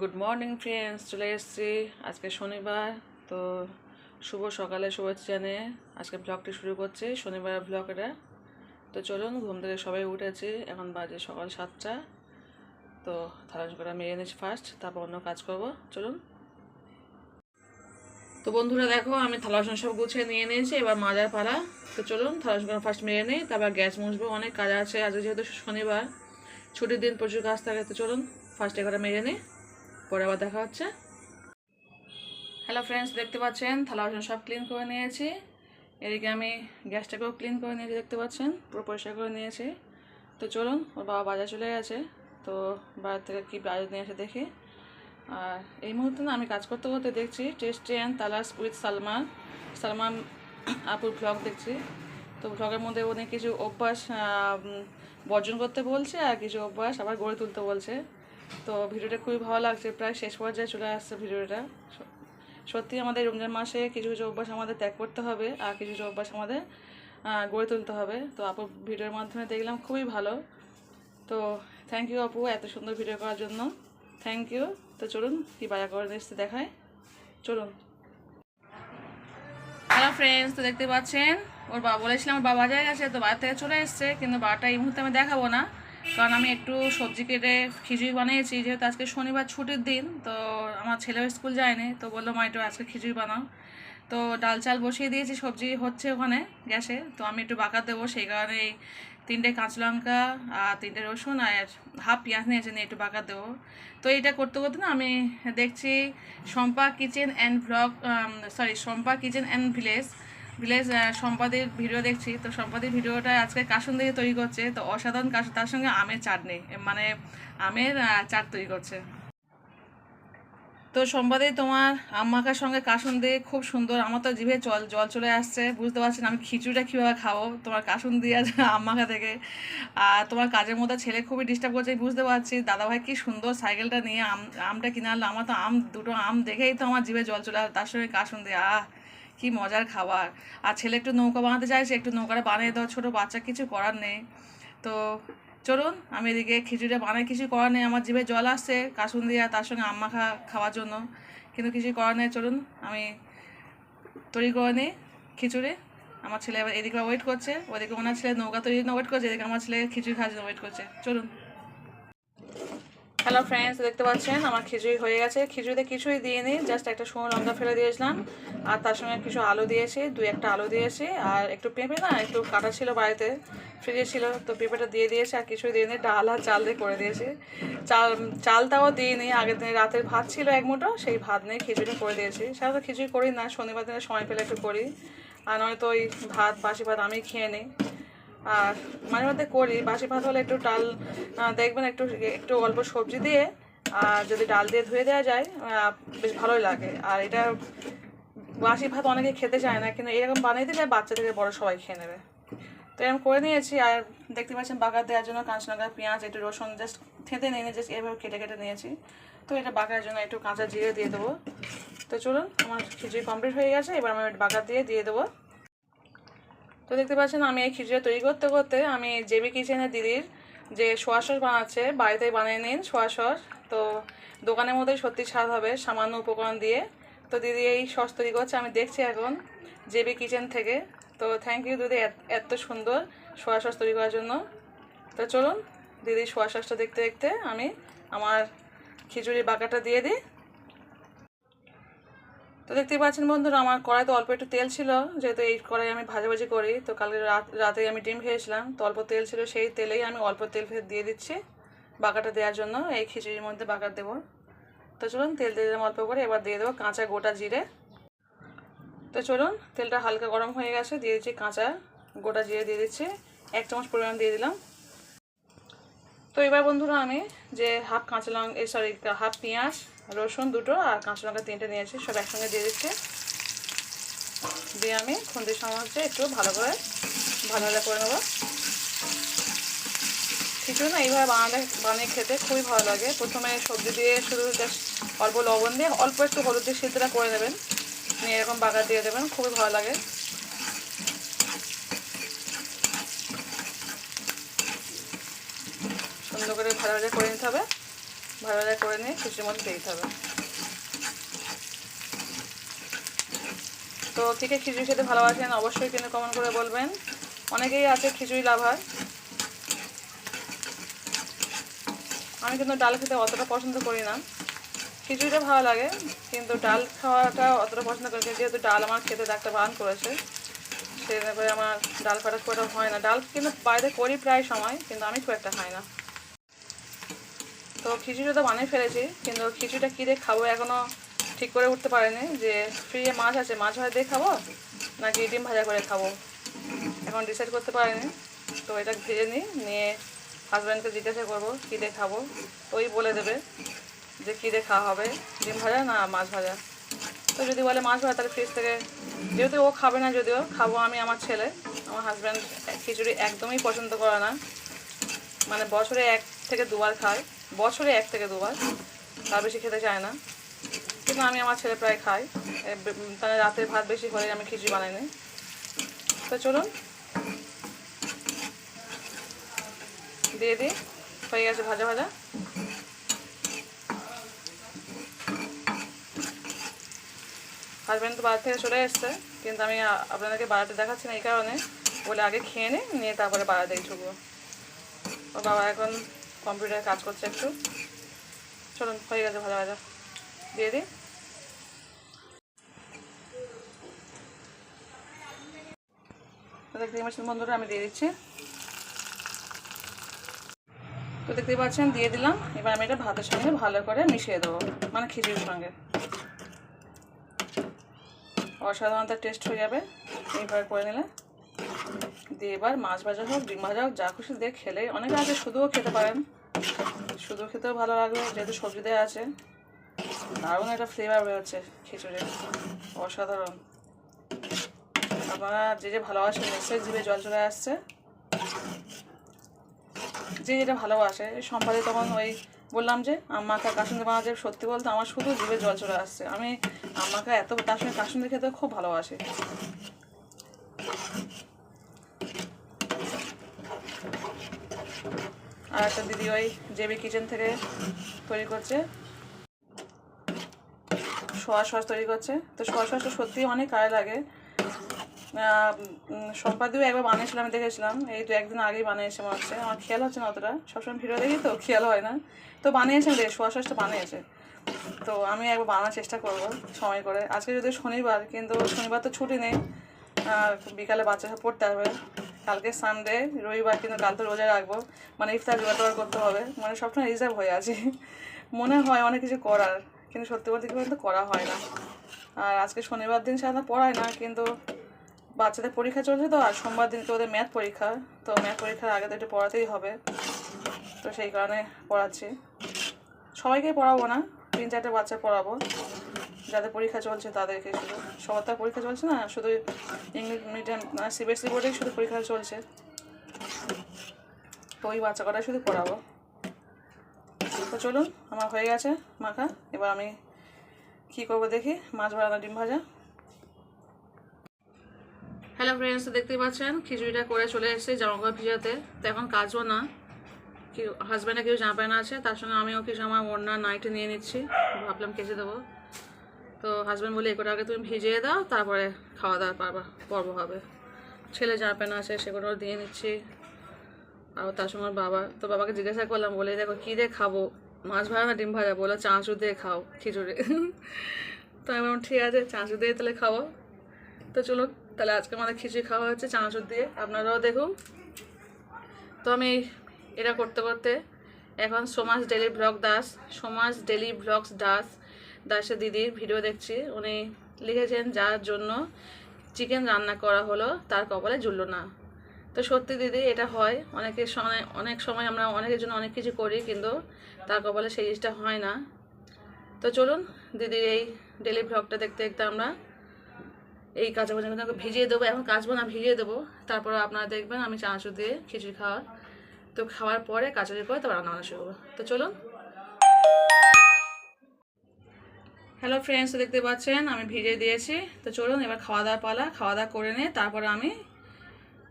Good morning friends চলে এসেছি। আজকে শনিবার, তো শুভ সকালে শুভেচ্ছা জানিয়ে আজকে ব্লগটি শুরু করছি শনিবার ব্লগ এটা তো চলুন, ঘুম থেকে সবাই উঠেছি। এখন বাজে সকাল সাতটা। তো থালা করে মেরে নিচ্ছি ফার্স্ট তারপর অন্য কাজ করব। চলুন। তো বন্ধুরা দেখো, আমি থালা বাসন সব গুছিয়ে নিয়ে নিয়েছি, এবার মাজার পাড়া তো চলুন, থালা বাসন ফার্স্ট মেরে নিই, তারপর গ্যাস মুছবো। অনেক কাজ আছে, আজকে যেহেতু শনিবার, ছুটির দিন প্রচুর কাজ থাকে, তো চলুন ফার্স্ট এবারে মেরে নিই। পরে আবার দেখা হচ্ছে। হ্যালো ফ্রেন্ডস দেখতে পাচ্ছেন? থালা বাসন সব ক্লিন করে নিয়েছি। এদিকে আমি গ্যাসটাকেও ক্লিন করে নিয়েছি, দেখতে পাচ্ছেন? পুরো পরিষ্কার করে নিয়েছি। তো চলুন, ওর বাবা বাজার চলে গেছে। তো বাজার থেকে কী বাজার নিয়ে এসে দেখি। আর এই মুহূর্তে না আমি কাজ করতে করতে দেখছি, টেস্টি অ্যান্ড তালাস উইথ সালমান। সালমান আপুর ব্লগ দেখছি। তো ব্লগের মধ্যে উনি কিছু অভ্যাস বর্জন করতে বলছে আর কিছু অভ্যাস আবার গড়ে তুলতে বলছে। তো ভিডিওটা খুবই ভালো লাগছে। প্রায় শেষ পর্যায়ে চলে আসছে ভিডিওটা। সত্যি আমাদের রমজান মাসে কিছু কিছু অভ্যাস আমাদের ত্যাগ করতে হবে আর কিছু কিছু অভ্যাস আমাদের গড়ে তুলতে হবে। তো আপু ভিডিওর মাধ্যমে দেখলাম খুবই ভালো। তো থ্যাংক ইউ আপু এত সুন্দর ভিডিও করার জন্য। থ্যাংক ইউ তো চলুন কি বাজার করে এসছে দেখায় চলুন। হ্যালো ফ্রেন্ডস তো দেখতে পাচ্ছেন, ওর বাবা বলেছিলাম ওর বাবা বাজারে গেছে, তো বাজার থেকে চলে এসছে, কিন্তু বাবাটা এই মুহূর্তে আমি দেখাবো না। কারণ আমি একটু সবজি কেটে খিচুড়ি বানিয়েছি, যেহেতু আজকে শনিবার ছুটির দিন, তো আমার ছেলেও স্কুল যায়নি, তো বলল, মা, একটু আজকে খিচুড়ি বানাও। তো ডাল চাল বসিয়ে দিয়েছি, সবজি হচ্ছে ওখানে গ্যাসে, তো আমি একটু বাঁকা দেবো, সেই কারণে তিনটে কাঁচা লঙ্কা আর তিনটে রসুন আর হাফ পেঁয়াজ নিয়েছে, নিয়ে একটু বাঁকা দেবো। তো এটা করতে করতে না আমি দেখছি, Shampa kitchen and blog sorry Shampa kitchen and village village সম্পাদের video দেখছি। তো সম্পাদের ভিডিওটা আজকে কাসুন দিয়ে তৈরি করছে। তো অসাধারণ কাসুন, তার সঙ্গে আমের চাটনি। মানে আমের চাট তৈরি করছে। তো সম্পাদে, তোমার আম্মাকার সঙ্গে কাসুন দিয়ে খুব সুন্দর। আমার তো জিভে জল জল চলে আসছে। বুঝতে পারছি না আমি খিচুড়িটা কীভাবে খাব। তোমার কাসুন দিয়ে আর আম্মাকা থেকে। আর তোমার কাজের মধ্যে ছেলে খুবই ডিস্টার্ব করছে বুঝতে পারছি। দাদাভাই কি সুন্দর সাইকেলটা নিয়ে আম, আমটা কিনে আনলো। আমার তো আম, দুটো আম দেখেই তো আমার জিভে জল চলে আসে, তার সঙ্গে কাসুন দিয়ে। আহ কি মজার খাবার। আর ছেলে একটু নৌকা বানাতে চাইছে, একটু নৌকাটা বানিয়ে দাও, ছোটো বাচ্চা, কিছু করার নেই। তো চলুন, আমি এদিকে খিচুড়িটা বানাই। কিছু করার নেই, আমার জিভে জল আসছে কাসুন দিয়া তার সঙ্গে আম্মা খা খাওয়ার জন্য। কিন্তু কিছু করার নেই, চলুন, আমি তৈরি করে নিই খিচুড়ি। আমার ছেলে এবার এদিকে ওয়েট করছে, ওদিকে ওনার ছেলে নৌকা তৈরি ওয়েট করছে, এদিকে আমার ছেলে খিচুড়ি খাওয়ার জন্য ওয়েট করছে। চলুন। হ্যালো ফ্রেন্ডস দেখতে পাচ্ছেন? আমার খিচুড়ি হয়ে গেছে। খিচুড়িতে কিছুই দিয়ে নিই জাস্ট একটা শুকনো লঙ্কা ফেলে দিয়েছিলাম। আর তার সঙ্গে কিছু আলু দিয়েছি, দুই একটা আলু দিয়েছি। আর একটু পেঁপে না, একটু কাটা ছিল বাড়িতে, ফ্রিজে ছিল, তো পেঁপেটা দিয়ে দিয়েছি, আর কিছুই দিয়ে ডাল আর চাল দিয়ে করে দিয়েছি। চাল, চালটাও দিয়ে নিই আগের দিনে রাতের ভাত ছিল এক মুঠো, সেই ভাত নিয়ে খিচুড়ি করে দিয়েছি। সাধারণত খিচুড়ি করি না, শনিবার দিনে সময় পেলে একটু করি। আর নয়তো ওই ভাত, বাসি ভাত আমি খেয়ে নিই। মাঝে মধ্যে করি, বাসি ভাত হলে একটু ডাল দেখবেন একটু একটু অল্প সবজি দিয়ে, আর যদি ডাল দিয়ে ধুয়ে দেওয়া যায় বেশ ভালোই লাগে। আর এটা বাসি ভাত অনেকে খেতে চায় না, কিন্তু এরকম বানিয়ে দিলে বাচ্চা থেকে বড় সবাই খেয়ে নেবে। তো এরকম করে নিয়েছি, আর দেখতে পাচ্ছেন বাগার দেওয়ার জন্য কাঁচা পেঁয়াজ, একটু রসুন জাস্ট খেতে নিয়ে জাস্ট এভাবে কেটে কেটে নিয়েছি। তো এটা বাগার জন্য একটু কাঁচা জিরে দিয়ে দেবো। তো চলুন, আমার খিচুড়ি কমপ্লিট হয়ে গেছে, এবার আমি বাগার দিয়ে দিয়ে দেবো। তো দেখতে পাচ্ছেন, আমি এই খিচুড়ি তৈরি করতে করতে আমি জেবি কিচেনের দিদির যে সোয়া সস বানাচ্ছে, বাড়িতেই বানিয়ে নিন সোয়া সস। তো দোকানের মধ্যেই সত্যি স্বাদ হবে, সামান্য উপকরণ দিয়ে। তো দিদি এই সস তৈরি করছে, আমি দেখছি এখন জেবি কিচেন থেকে। তো থ্যাংক ইউ দিদি, এত- সুন্দর সোয়া সস তৈরি করার জন্য। তো চলুন দিদি সোয়া সসটা দেখতে দেখতে আমি আমার খিচুড়ির বাঁকাটা দিয়ে দিই। তো দেখতেই পাচ্ছেন বন্ধুরা, আমার কড়াইতে অল্প একটু তেল ছিল, যেহেতু এই কড়াই আমি ভাজাভাজি করি, তো কালকে রাত রাতে আমি ডিম খেয়েছিলাম, তো অল্প তেল ছিল, সেই তেলেই আমি অল্প তেল দিয়ে দিচ্ছি বাঁকাটা দেওয়ার জন্য। এই খিচুড়ির মধ্যে বাঁকা দেবো। তো চলুন, তেল দিয়ে দিলাম অল্প করে, এবার দিয়ে দেবো কাঁচা গোটা জিরে। তো চলুন, তেলটা হালকা গরম হয়ে গেছে, দিয়ে দিচ্ছি কাঁচা গোটা জিরে দিয়ে দিচ্ছি। এক চামচ পরিমাণ দিয়ে দিলাম। তো এবার বন্ধুরা আমি যে হাফ কাঁচা লঙ্কা সরি হাফ পেঁয়াজ রসুন দুটো আর কাঁচা লঙ্কা তিনটে নিয়েছি। সব একসঙ্গে দিয়ে দিচ্ছি। দিয়ে আমি খুন্তির সাহায্যে একটু ভালো করে ভালো ভালো করে নেব। খিচুড়ি না এইভাবে বানালে, বানিয়ে খেতে খুবই ভালো লাগে। প্রথমে সবজি দিয়ে শুধু অল্প লবণ দিয়ে অল্প একটু হলুদ দিয়ে সিদ্ধটা করে নেবেন। নিয়ে এরকম বাগার দিয়ে দেবেন, খুবই ভালো লাগে। সুন্দর করে ভালো করে নিতে হবে। ভালো ভাজা করে নিয়ে খিচুড়ির মধ্যে দিয়ে দিতে হবে। তো কে খিচুড়ি খেতে ভালোবাসেন অবশ্যই কিন্তু কমেন্ট করে বলবেন। অনেকেই আছে খিচুড়ি লাভার। আমি কিন্তু ডাল খেতে অতটা পছন্দ করি না। খিচুড়িটা ভালো লাগে, কিন্তু ডাল খাওয়াটা অতটা পছন্দ করি যেহেতু ডাল আমার খেতে ডাক্তার বারণ করেছে সেই করে আমার ডাল ফাটা খুব হয় না। ডাল কিন্তু বাইরে করি প্রায় সময়, কিন্তু আমি খুব একটা খাই না। তো খিচুড়িটা তো বানিয়ে ফেলেছি, কিন্তু খিচুড়িটা কী দিয়ে খাব এখনও ঠিক করে উঠতে পারিনি যে ফ্রিজে মাছ আছে, মাছ ভাজা দিয়ে খাব নাকি ডিম ভাজা করে খাব? এখন ডিসাইড করতে পারিনি, তো এটা ভেজে নিই, নিয়ে হাজব্যান্ডকে জিজ্ঞাসা করব কী দিয়ে খাব, ওই বলে দেবে যে কী দিয়ে খাওয়া হবে, ডিম ভাজা না মাছ ভাজা। তো যদি বলে মাছ ভাজা, তাহলে ফ্রিজ থেকে, যেহেতু ও খাবে না যদিও, খাব আমি আমার ছেলে, আমার হাজব্যান্ড খিচুড়ি একদমই পছন্দ করে না মানে বছরে এক থেকে দুবার খায়। বছরে এক থেকে দুবার। তার বেশি খেতে চায় না। কিন্তু আমি আমার ছেলে প্রায় খাই। তাহলে রাতে ভাত বেশি হলে আমি খিচুড়ি বানাই নিই। তো চলুন। দিয়ে দিই। হয়ে গেছে ভাজা ভাজা। হাজব্যান্ড তো বাড়ি থেকে চলে এসছে। কিন্তু আমি আপনাদেরকে বাড়াতে দেখাচ্ছি না এই কারণে। বলে আগে খেয়ে নিই নিয়ে তারপরে বাড়াতে ঢুকবো ওর বাবা এখন কম্পিউটারে কাজ করছে একটু। চলুন, হয়ে গেছে ভাজা ভাজা। দিয়ে দিই। দেখতে পাচ্ছেন বন্ধুরা, আমি দিয়ে দিচ্ছি। তো দেখতেই পাচ্ছেন, দিয়ে দিলাম। এবার আমি এটা ভাতের সঙ্গে ভালো করে মিশিয়ে দেবো মানে খিচুড়ির সঙ্গে। অসাধারণ টেস্ট হয়ে যাবে, এইভাবে করে নিলে। দিয়ে এবার মাছ ভাজা হোক, ডিম ভাজা হোক, যা খুশি দিয়ে খেলে। অনেকে আছে, শুধুও খেতে পারেন। শুধু খেতেও ভালো লাগবে যেহেতু সবজি দেওয়া আছে। দারুণ একটা ফ্লেভার বেরোচ্ছে খিচুড়ির। অসাধারণ। আপনারা যে যে ভালোবাসেন নিশ্চয়ই জিভে জল চলে আসছে। যে যেটা ভালোবাসে সম্পাদে তখন ওই বললাম যে, আম্মাকে কাসুন্দি বানাতে সত্যি বলতে আমার শুধু জিভে জল চলে আসছে। আমি আম্মাকে এত, তার সঙ্গে কাসুন্দি খেতে খুব ভালোবাসি। আর একটা দিদি ওই জেবি কিচেন থেকে তৈরি করছে। সোয়া সস তৈরি করছে। তো সোয়া সসটা সত্যি অনেক কাজে লাগে। সম্পাদিও একবার বানিয়েছিলাম দেখেছিলাম। এই দু একদিন আগেই বানিয়েছে মনে হচ্ছে। আমার খেয়াল হচ্ছে না অতটা। সবসময় ভিডিও দেখি তো, খেয়াল হয় না। তো বানিয়েছে দেখ সোয়া সসটা বানিয়েছে। তো আমি একবার বানানোর চেষ্টা করব সময় করে। আজকে যদি শনিবার, কিন্তু শনিবার তো ছুটি নেই। আর বিকালে বাচ্চা পড়তে হবে কালকে সানডে রবিবার কিন্তু কাল তো রোজা রাখব। মানে ইফতার জোগাড় টোগাড় করতে হবে। মানে সবসময় রিজার্ভ হয়ে আছি। মনে হয় অনেক কিছু করার, কিন্তু সত্যি বলতে কি বলতে করা হয় না। আর আজকে শনিবার দিন সাধারণত পড়ায় না, কিন্তু বাচ্চাদের পরীক্ষা চলছে তো, আর সোমবার দিন তো ওদের ম্যাথ পরীক্ষা। তো ম্যাথ পরীক্ষার আগে তো একটু পড়াতেই হবে। তো সেই কারণে পড়াচ্ছি। সবাইকেই পড়াবো না, তিন চারটে বাচ্চা পড়াবো। যাদের পরীক্ষা চলছে তাদেরকে শুধু সবার তো পরীক্ষা চলছে না, শুধু ইংলিশ মিডিয়াম সিবিএসসি বোর্ডেই শুধু পরীক্ষা চলছে। তো ওই বাচ্চা কটাই শুধু পড়াবো। তো চলুন, আমার হয়ে গেছে মাখা। এবার আমি কী করব দেখি? মাছ ভাজা ডিম ভাজা। হ্যালো ফ্রেন্ডস দেখতেই পাচ্ছেন, খিচুড়িটা করে চলে এসেছি জামা কাপড় ভিজাতে। তো এখন কাজও না। কি হাজব্যান্ডে কেউ জামা প্যান্ট আছে, তার সঙ্গে আমিও কিছু আমার ওড়না নাইটে নিয়ে নিচ্ছি। ভাবলাম কেচে দেবো। তো হাজব্যান্ড বলে এগুলো আগে তুমি ভিজিয়ে দাও তারপরে খাওয়া দাওয়া পারবা পর্ব হবে। ছেলে জামা প্যান্ট আছে সেগুলো দিয়ে নিচ্ছি। আর তার ওর বাবা তো বাবাকে জিজ্ঞাসা করলাম বলে দেখো কী দিয়ে খাব? মাছ ভাজা না ডিম ভাজা? বলো চাঁচু দিয়ে খাও খিচুড়ি। তো আমি বললাম, ঠিক আছে চাঁচু দিয়ে তাহলে খাব। তো চলো তাহলে আজকে আমাদের খিচুড়ি খাওয়া হচ্ছে চানাচুর দিয়ে। আপনারাও দেখুন। তো আমি এটা করতে করতে এখন Soma's daily blog Das Soma's daily blogs Das. দাসের দিদির ভিডিও দেখছি। উনি লিখেছেন, যার জন্য চিকেন রান্না করা হলো, তার কপালে জুড়লো না। তো সত্যি দিদি, এটা হয়। অনেকের সময় অনেক সময় আমরা অনেকের জন্য অনেক কিছু করি, কিন্তু তার কপালে সেই জিনিসটা হয় না। তো চলুন, দিদির এই ডেলি ব্লগটা দেখতে দেখতে আমরা এই কাঁচা বাজারগুলো ভিজিয়ে দেবো। এখন কাচবো না, ভিজিয়ে দেবো। তারপর আপনারা দেখবেন, আমি চানাচুর দিয়ে খিচুড়ি খাওয়ার। তো খাওয়ার পরে কাঁচারি করে তারপর রান্না বান্না শুরু করব। তো চলুন হ্যালো ফ্রেন্ডস দেখতে পাচ্ছেন, আমি ভিজে দিয়েছি। তো চলুন, এবার খাওয়া দাওয়া পালা। খাওয়া দাওয়া করে নিয়ে তারপরে আমি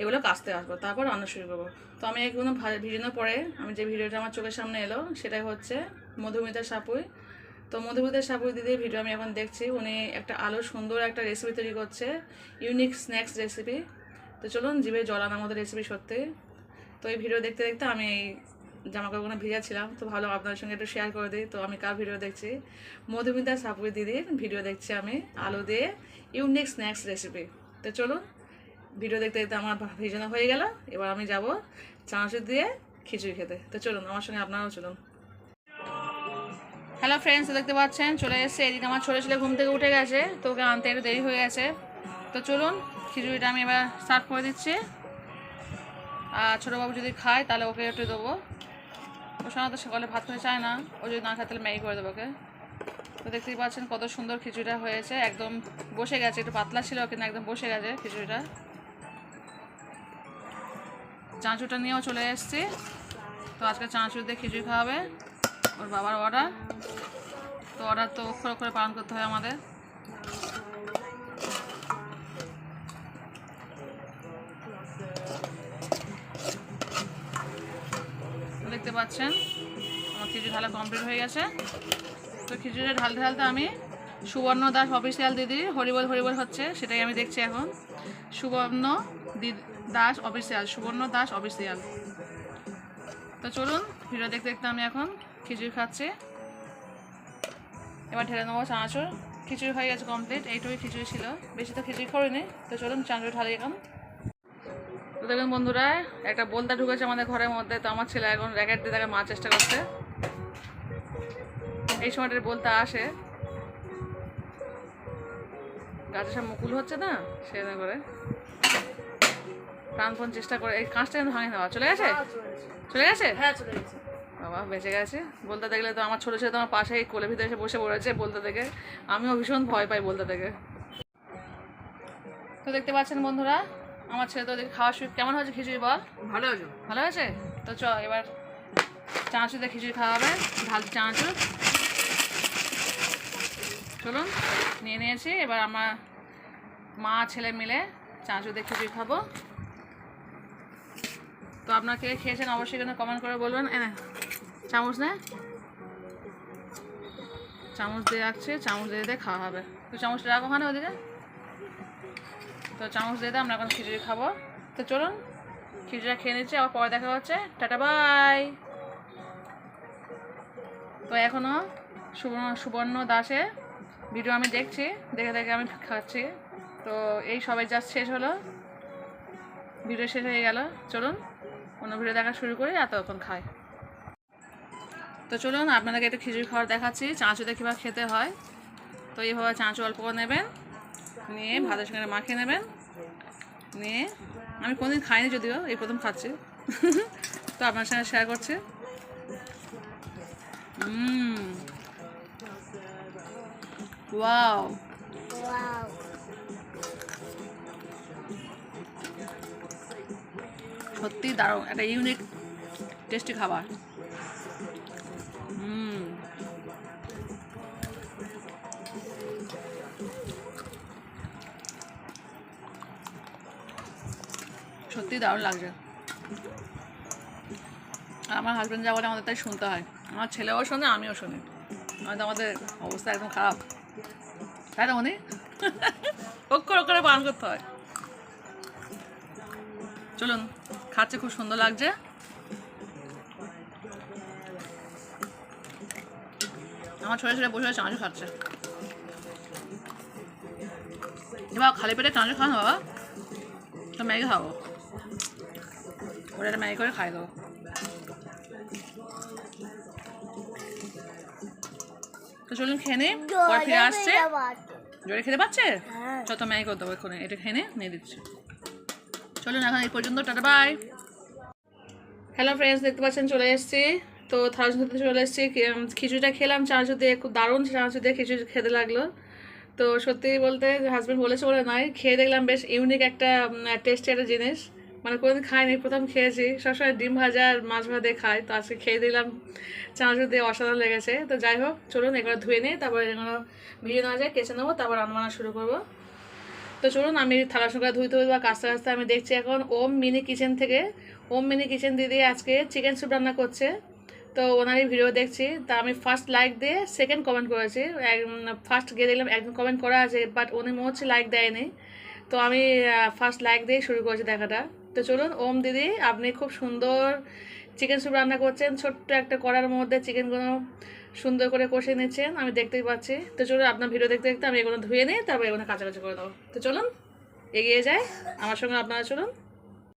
এগুলো কাচতে আসব, তারপর রান্না শুরু করব। তো আমি এগুলো ভিজানোর পরে আমি যে ভিডিওটা আমার চোখের সামনে এলো, সেটাই হচ্ছে মধুমিতা সাপুই। তো মধুমিতা সাপুই দিদির ভিডিও আমি এখন দেখছি, উনি একটা আলো সুন্দর একটা রেসিপি তৈরি করছে ইউনিক স্ন্যাক্স রেসিপি তো চলুন, জিভে জল আনার রেসিপি সত্যি। তো এই ভিডিও দেখতে দেখতে আমি জামা কাপড়গুলো ভিজাচ্ছিলাম তো ভালো আপনাদের সঙ্গে একটু শেয়ার করে দিই। তো আমি কার ভিডিও দেখছি? মধুমিতা সাপুই দিদির ভিডিও দেখছি আমি, আলু দিয়ে ইউনিক স্ন্যাক্স রেসিপি তো চলুন ভিডিও দেখতে দেখতে আমার ভিজানো হয়ে গেল, এবার আমি যাব চানাচুর দিয়ে খিচুড়ি খেতে। তো চলুন, আমার সঙ্গে আপনারাও চলুন। হ্যালো ফ্রেন্ডস দেখতে পাচ্ছেন, চলে এসেছে। এদিকে আমার ছোটো ছেলে ঘুম থেকে উঠে গেছে, তো ওকে আনতে একটু দেরি হয়ে গেছে। তো চলুন, খিচুড়িটা আমি এবার সার্ভ করে দিচ্ছি। আর ছোটোবাবু যদি খায়, তাহলে ওকে একটু দেবো। ও সাধারণত সকালে ভাত খেতে চায় না, ও যদি না খায় তাহলে ম্যাগি করে দেবো, ওকে? তো দেখতেই পাচ্ছেন কত সুন্দর খিচুড়িটা হয়েছে, একদম বসে গেছে, একটু পাতলা ছিল, কিন্তু একদম বসে গেছে খিচুড়িটা। চাঁচুটা নিয়েও চলে এসেছি, তো আজকে চাঁচুর দিয়ে খিচুড়ি খাওয়াবে ওর বাবার অর্ডার তো অর্ডার তো অক্ষর অক্ষরে পালন করতে হয় আমাদের। পাচ্ছেন। আমার খিচুড়ি ঢালা কমপ্লিট হয়ে গেছে। তো খিচুড়ি ঢালতে ঢালতে আমি সুবর্ণ দাস অফিসিয়াল দিদি, হরিবল হরিবল হচ্ছে, সেটাই আমি দেখছি এখন। সুবর্ণ দাস অফিসিয়াল সুবর্ণ দাস অফিসিয়াল তো চলুন, ভিডিও দেখতে দেখতে আমি এখন খিচুড়ি খাচ্ছি। এবার ঢেলে নেব চানাচুর। খিচুড়ি হয়ে গেছে কমপ্লিট এইটুকুই খিচুড়ি ছিল। বেশি তো খিচুড়ি করিনি। তো চলুন, চানাচুর ঢালি এখন তো দেখুন বন্ধুরা একটা বলতা ঢুকেছে আমাদের ঘরের মধ্যে তো আমার ছেলে এখন র্যাকেট দিয়ে তাকে মার চেষ্টা করছে। এই সময়টার বলতে আসে। গাছের সব মুকুল হচ্ছে না সেরকম করে। প্রাণপণ চেষ্টা করে এই কাঁচটা কিন্তু ভাঙে নেওয়া চলে গেছে। চলে গেছে? হ্যাঁ চলে গেছে। বাবা বেঁচে গেছে। বলতে দেখলে তো আমার ছোটো ছেলে তো আমার পাশেই কোলে ভিতরে এসে বসে পড়েছে বলতে দেখে। আমিও ভীষণ ভয় পাই বলতে দেখে। তো দেখতে পাচ্ছেন বন্ধুরা আমার ছেলে তো ওদিকে খাওয়া শুরু কেমন হয়েছে খিচুড়ি বল? ভালো হয়েছে। ভালো হয়েছে? তো চ এবার দিয়ে খিচুড়ি খাওয়াবে ঢাল চানাচুর। চলুন নিয়ে নিয়েছি এবার আমার মা ছেলে মিলে দিয়ে খিচুড়ি খাব। তো আপনারা কে খেয়েছেন অবশ্যই কিন্তু কমেন্ট করে বলবেন। এনে চামচ নে চামচ দিয়ে রাখছে চামচ দিয়ে দিয়ে খাওয়া হবে। তুই চামচটা রাখো ওখানে ওদিকে। তো চামচ দিয়ে দিয়ে আমরা এখন খিচুড়ি খাব। তো চলুন, খিচুড়িটা খেয়ে নিচ্ছি, আবার পরে দেখা হচ্ছে। Tata, bye. তো এখনও সুবর্ণ সুবর্ণ দাসে ভিডিও আমি দেখছি, দেখে দেখে আমি খাচ্ছি। তো এই সবাই যা শেষ হলো। ভিডিও শেষ হয়ে গেল। চলুন, অন্য ভিডিও দেখা শুরু করি, আর তখন খাই। তো চলুন, আপনাদেরকে একটু খিচুড়ি খাওয়ার দেখাচ্ছি। চাঁচুতে কীভাবে খেতে হয়। তো এইভাবে চাঁচু অল্প করে নেবেন। নিয়ে ভাতের সঙ্গে মাখিয়ে নেবেন। নিয়ে আমি কোনোদিন খাইনি যদিও, এই প্রথম খাচ্ছি। তো আপনার সঙ্গে শেয়ার করছি। ওয়াও। সত্যি দারুণ, একটা ইউনিক টেস্টি খাবার। সত্যি দারুণ লাগছে। আমার হাজব্যান্ড যা বলে আমাদের তাই শুনতে হয়। আমার ছেলেও শোনে, আমিও শুনি। নয়তো আমাদের অবস্থা একদম খারাপ। তাই না উনি অক্ষর অক্ষরে পালন করতে হয়। চলুন, খাচ্ছে, খুব সুন্দর লাগছে। আমার ছোটো ছেলে বসে চাঁচু খাচ্ছে। এবার খালি পেটে চাঁচু খান বাবা? তো ম্যাগি খাব। ওটা ম্যাগি করে খাই দেবো তো চলুন খেয়ে নিই ফিরে আসছে জোরে খেতে পাচ্ছে হ্যাঁ। চ তো ম্যাগি করে দেবো এক্ষুনি এটা খেয়ে নে, নিয়ে দিচ্ছি চলুন এখন এই পর্যন্ত টাটা বাই হ্যালো ফ্রেন্ডস দেখতে পাচ্ছেন চলে এসেছি তো থাউজেন্ড চলে এসেছি খিচুড়িটা খেলাম চানাচুর দিয়ে খুব দারুণ চানাচুর দিয়ে খিচুড়ি খেতে লাগল তো সত্যি বলতে হাজব্যান্ড বলেছে বলে নয় খেয়ে দেখলাম বেশ ইউনিক একটা টেস্টি একটা জিনিস। মানে কোনোদিন খাইনি। প্রথম খেয়েছি। সবসময় ডিম ভাজা আর মাছ ভাজা খাই। তো আজকে খেয়ে দিলাম। চানাচুর দিয়ে অসাধারণ লেগেছে। তো যাই হোক, চলুন এগুলো ধুয়ে নিই, তারপরে এগুলো ভিজে নেওয়া যায়, কেচে নেব, তারপর রান্না শুরু করব। তো চলুন, আমি থালা ধুইতে ধুই বা কাস্তে কাস্তে আমি দেখছি এখন ওম মিনি কিচেন থেকে ওম মিনি কিচেন দিদি আজকে চিকেন স্যুপ রান্না করছে। তো ওনারই ভিডিও দেখছি। তা আমি ফার্স্ট লাইক দিয়ে সেকেন্ড কমেন্ট করেছি। ফার্স্ট গিয়ে দেখলাম, একজন কমেন্ট করা আছে বাট উনি মনে হচ্ছে লাইক দেয়নি। তো আমি ফার্স্ট লাইক দিয়ে শুরু করেছি দেখাটা। তো চলুন, ওম দিদি, আপনি খুব সুন্দর চিকেন স্যুপ রান্না করছেন। ছোট্ট একটা কড়ার মধ্যে চিকেনগুলো সুন্দর করে কষে নিচ্ছেন, আমি দেখতেই পাচ্ছি। তো চলুন, আপনার ভিডিও দেখতে দেখতে আমি এগুলো ধুয়ে নিই তারপর এগুলো কাছাকাছি করে দেবো। তো চলুন, এগিয়ে যাই। আমার সঙ্গে আপনারা চলুন।